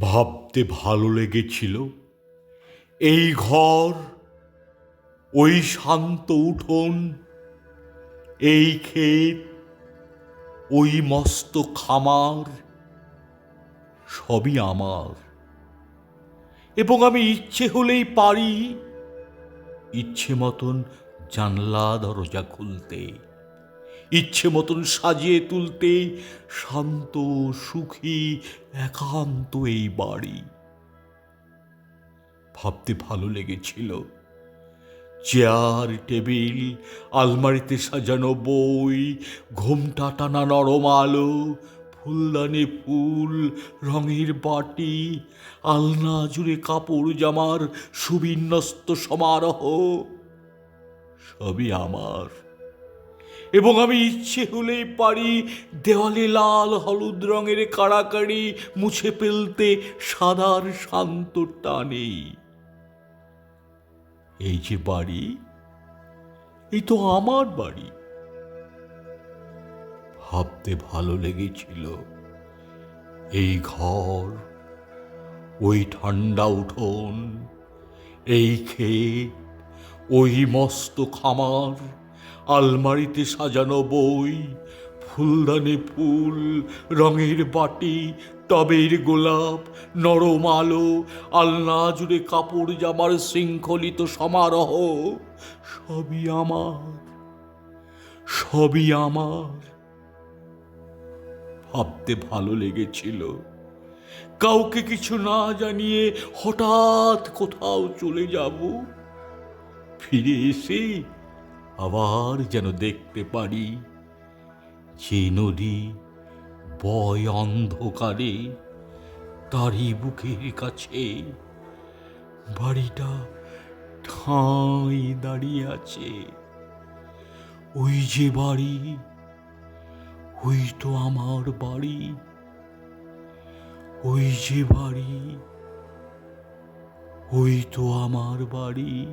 ভাবতে ভালো লেগেছিল। এই ঘর, ওই শান্ত উঠোন, এই ক্ষেত, ওই মস্ত খামার, সবই আমার। এবং আমি ইচ্ছে হলেই পারি, ইচ্ছে মতন জানলা দরজা খুলতে। ইচ্ছে মতন সাজিয়ে তুলতে শান্ত, সুখী, একান্ত এই বাড়ি। ভাবতে ভালো লেগেছিল চেয়ার, টেবিল, আলমারিতে সাজানো বই ঘোমটা টানা নরম আলো, ফুলদানি ফুল, রঙের বাটি, আলনা জুড়ে কাপড় জামার সুবিন্যস্ত সমারোহ, সবই আমার। এবং আমি ইচ্ছে হলেই পারি দেওয়ালে লাল হলুদ রঙের কাড়াকাড়ি মুছে ফেলতে সাদার শান্ত টানে। এই যে বাড়ি, এই তো আমার বাড়ি। ভাবতে ভালো লেগেছিল। এই ঘর, ওই ঠান্ডা উঠোন, এই ক্ষেত, ওই মস্ত খামার আলমারিতে সাজানো বই, ফুলদানি ফুল, রঙের বাটি, টবের গোলাপ, নরম আলো, আলনা জুড়ে কাপড় জামার শৃঙ্খলিত সমারোহ, সবই আমার সবই আমার। ভাবতে ভালো লেগেছিল। কাউকে কিছু না জানিয়ে হঠাৎ কোথাও চলে যাব। ফিরে এসে আবার যেন দেখতে পারি যে নদী বয় অন্ধকারে তারই বুকের কাছে। বাড়িটা ঠাঁই দাঁড়িয়ে আছে। ওই যে বাড়ি, ওই তো আমার বাড়ি। ওই যে বাড়ি, ওই তো আমার বাড়ি।